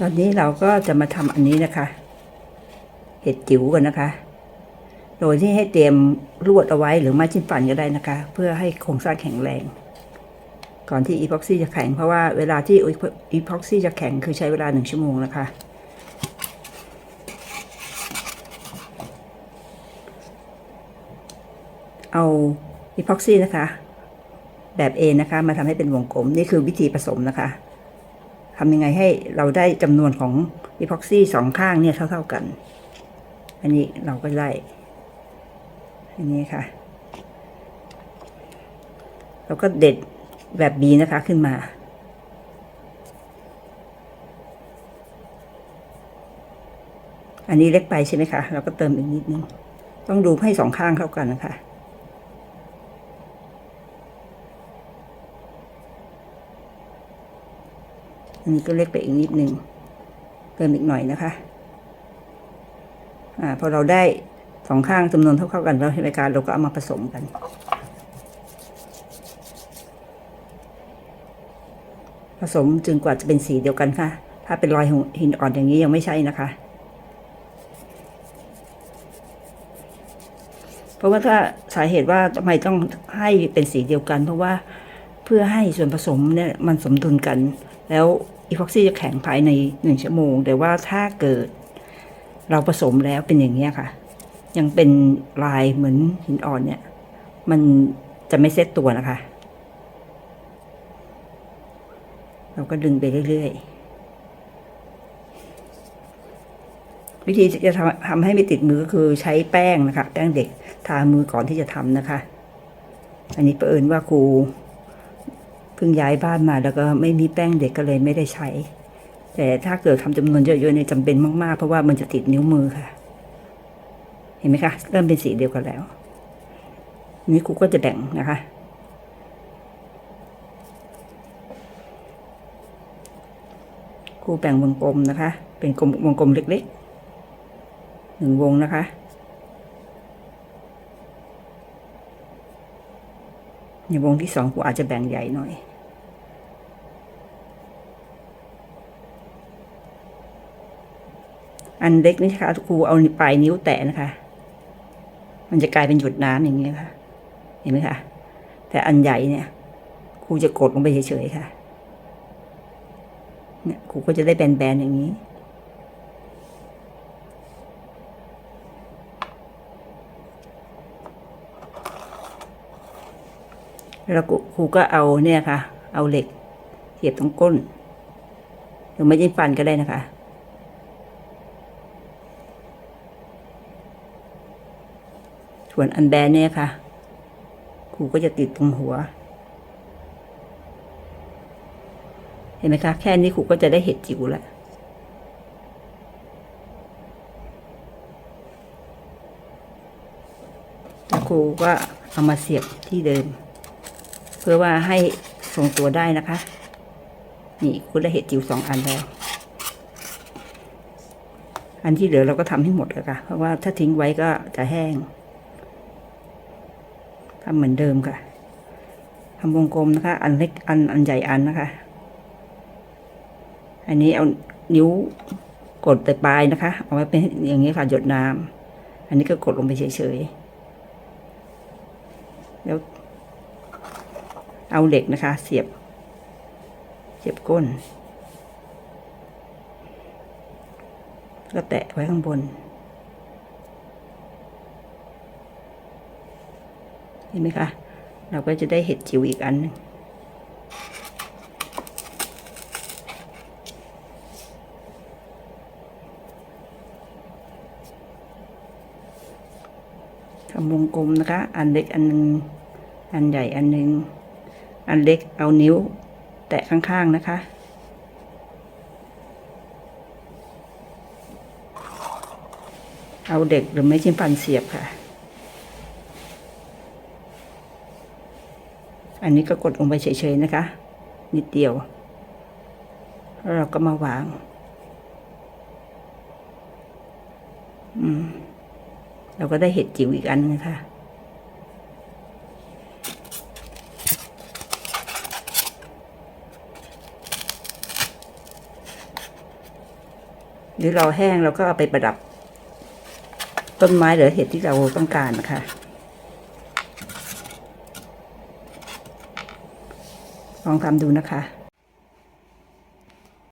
ตอนนี้เราก็จะมาทำอันนี้นะคะ เห็ดจิ๋วกันนะคะ โดยที่ให้เตรียมลวดเอาไว้หรือไม้จิ้มฟันก็ได้นะคะ เพื่อให้โครงสร้างแข็งแรง ก่อนที่อีพ็อกซี่จะแข็งเพราะว่าเวลาที่อีพ็อกซี่จะแข็งคือใช้เวลาหนึ่งชั่วโมงนะคะเอาอีพ็อกซี่นะคะ แบบ A นะคะ มาทำให้เป็นวงกลม นี่คือวิธีผสมนะคะ ทำยังไงให้เราได้จำนวนของอีพ็อกซี่สองข้างเนี่ยเท่า ๆกัน อันนี้เราก็ได้ อันนี้ค่ะ เราก็เด็ดแบบ B นะคะขึ้นมา อันนี้เล็กไปใช่ไหมคะ เราก็เติมอีกนิดนึง ต้องดูให้สองข้างเข้ากันนะคะ อันนี้ก็เล็กไปอีกนิดนึงเติมอีกหน่อยนะคะอ่าพอเราได้สองข้างจำนวนเท่าๆกันแล้วใช่ไหมคะเราก็เอามาผสมกันผสมจนกว่าจะเป็นสีเดียวกันค่ะ ถ้าเป็นรอยหินอ่อนอย่างนี้ยังไม่ใช่นะคะ เพราะว่าถ้าสาเหตุว่าทำไมต้องให้เป็นสีเดียวกัน เพราะว่าเพื่อให้ส่วนผสมเนี่ยมันสมดุลกัน แล้วอีพ็อกซี่จะแข็งภายในหนึ่งชั่วโมง แต่ว่าถ้าเกิดเราผสมแล้วเป็นอย่างนี้ค่ะ ยังเป็นลายเหมือนหินอ่อนเนี่ย มันจะไม่เซตตัวนะคะ เราก็ดึงไปเรื่อยๆ วิธีจะทำทำให้ไม่ติดมือก็คือใช้แป้งนะคะ แป้งเด็กทามือก่อนที่จะทำนะคะ อันนี้เผอิญว่าครู เพิ่งย้ายบ้านมาแล้วก็ไม่มีแป้งเด็กก็เลยไม่ได้ใช้ แต่ถ้าเกิดทำจำนวนเยอะๆเนี่ยจำเป็นมากๆ เพราะว่ามันจะติดนิ้วมือค่ะ เห็นไหมคะ เริ่มเป็นสีเดียวกันแล้ว นี่ครูก็จะแบ่งนะคะครูแบ่งวงกลมนะคะ เป็นกลมวงกลมเล็กๆหนึ่งวงนะคะ ในวงที่สองครูอาจจะแบ่งใหญ่หน่อย อันเล็กนี่ค่ะครูเอาปลายนิ้วแตะนะคะ มันจะกลายเป็นหยดน้ำอย่างนี้ค่ะ เห็นไหมคะแต่อันใหญ่เนี่ยครูจะกดลงไปเฉยๆค่ะเนี่ยครูก็จะได้แบนๆอย่างนี้ แล้วครูก็เอาเนี่ยค่ะ เอาเหล็กเสียบตรงก้นหรือไม่จิ้มฟันก็ได้นะคะ ส่วนอันแบนเนี่ยค่ะครูก็จะติดตรงหัว เห็นไหมคะ แค่นี้ครูก็จะได้เห็ดจิ๋วแล้วแล้วครูก็เอามาเสียบที่เดิม พื่อว่าให้ทรงตัวได้นะคะ นี่คุณได้เห็ดจิ๋วสองอันแล้ว อันที่เหลือเราก็ทำให้หมดเลยค่ะ เพราะว่าถ้าทิ้งไว้ก็จะแห้งทำเหมือนเดิมค่ะทำวงกลมนะคะ อันเล็กอันอันใหญ่อันนะคะ อันนี้เอานิ้วกดแต่ปลายนะคะ เอาไว้เป็นอย่างนี้ค่ะหยดน้ำอันนี้ก็กดลงไปเฉยๆแล้ว เอาเหล็กนะคะ เสียบ เสียบก้น ก็แตะไว้ข้างบน เห็นไหมคะ เราก็จะได้เห็ดจิ๋วอีกอันหนึงทำวงกลมนะคะ อันเล็กอันหนึ่งอันใหญ่อันหนึ่ง อันเล็กเอานิ้ว แตะข้างๆนะคะ เอาเด็กหรือไม่จิ้มฟันเสียบค่ะ อันนี้ก็กดลงไปเฉยๆนะคะ นิดเดียว แล้วเราก็มาวาง เราก็ได้เห็ดจิ๋วอีกอันนึงค่ะ รือเราแห้งเราก็เอาไปประดับ ต้นไม้หรือเห็ดที่เราต้องการนะคะลองทำดูนะคะ